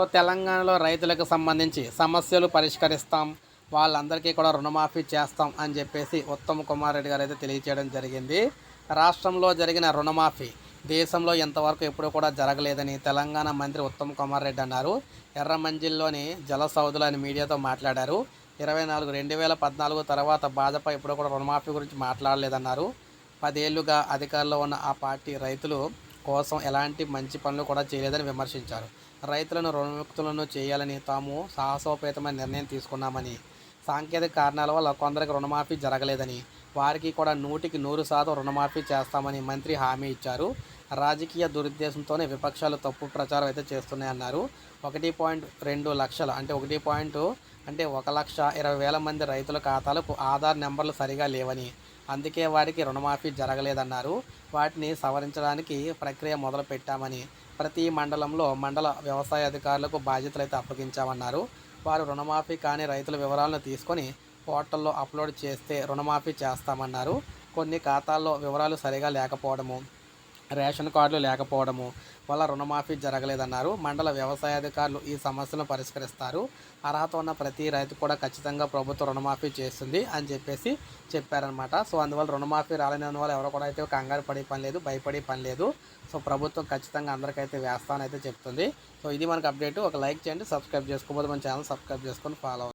So తెలంగాణలో రైతులకు సంబంధించి సమస్యలు పరిష్కరిస్తాం. వాళ్ళందరికీ కూడా రుణమాఫీ చేస్తాం అని చెప్పేసి ఉత్తమ్ కుమార్ రెడ్డి గారు అయితే తెలియచేయడం జరిగింది. రాష్ట్రంలో జరిగిన రుణమాఫీ దేశంలో ఎంతవరకు ఎప్పుడూ కూడా జరగలేదని తెలంగాణ మంత్రి ఉత్తమ్ కుమార్ రెడ్డి అన్నారు. ఎర్రమంజిల్లోని జలసౌదులు అని మీడియాతో మాట్లాడారు. ఇరవై నాలుగు రెండు వేల పద్నాలుగు తర్వాత భాజపా ఎప్పుడూ కూడా రుణమాఫీ గురించి మాట్లాడలేదన్నారు. పదేళ్ళుగా అధికారంలో ఉన్న ఆ పార్టీ రైతులు కోసం ఎలాంటి మంచి పనులు కూడా చేయలేదని విమర్శించారు. రైతులను రుణముక్తులను చేయాలని తాము సాహసోపేతమైన నిర్ణయం తీసుకున్నామని సాంకేతిక కారణాల వల్ల కొందరికి రుణమాఫీ జరగలేదని వారికి కూడా నూటికి నూరు శాతం రుణమాఫీ చేస్తామని మంత్రి హామీ ఇచ్చారు. రాజకీయ దురుద్దేశంతోనే విపక్షాలు తప్పు ప్రచారం అయితే చేస్తున్నాయన్నారు. ఒకటి పాయింట్ రెండు లక్షలు అంటే ఒకటి పాయింట్ అంటే ఒక లక్ష ఇరవై వేల మంది రైతుల ఖాతాలకు ఆధార్ నెంబర్లు సరిగా లేవని. అందుకే వారికి రుణమాఫీ జరగలేదన్నారు. వాటిని సవరించడానికి ప్రక్రియ మొదలు పెట్టామని ప్రతి మండలంలో మండల వ్యవసాయ అధికారులకు బాధ్యతలు అయితే అప్పగించామన్నారు. వారు రుణమాఫీ కాని రైతుల వివరాలను తీసుకొని పోర్టల్లో అప్లోడ్ చేస్తే రుణమాఫీ చేస్తామన్నారు. కొన్ని ఖాతాల్లో వివరాలు సరిగా లేకపోవడము. రేషన్ కార్డులు లేకపోవడము వల్ల రుణమాఫీ జరగలేదన్నారు. మండల వ్యవసాయాధికారులు ఈ సమస్యలను పరిష్కరిస్తారు. అర్హత ఉన్న ప్రతి రైతు కూడా ఖచ్చితంగా ప్రభుత్వం రుణమాఫీ చేస్తుంది అని చెప్పేసి చెప్పారనమాట సో అందువల్ల రుణమాఫీ రాలేనందువల్ల ఎవరు కూడా అయితే కంగారు పడే పని లేదు భయపడే పని లేదు. సో ప్రభుత్వం ఖచ్చితంగా అందరికైతే వేస్తానైతే చెప్తుంది. సో ఇది మనకు అప్డేట్. ఒక లైక్ చేయండి సబ్స్క్రైబ్ చేసుకోబోదు మన ఛానల్ సబ్స్క్రైబ్ చేసుకొని ఫాలో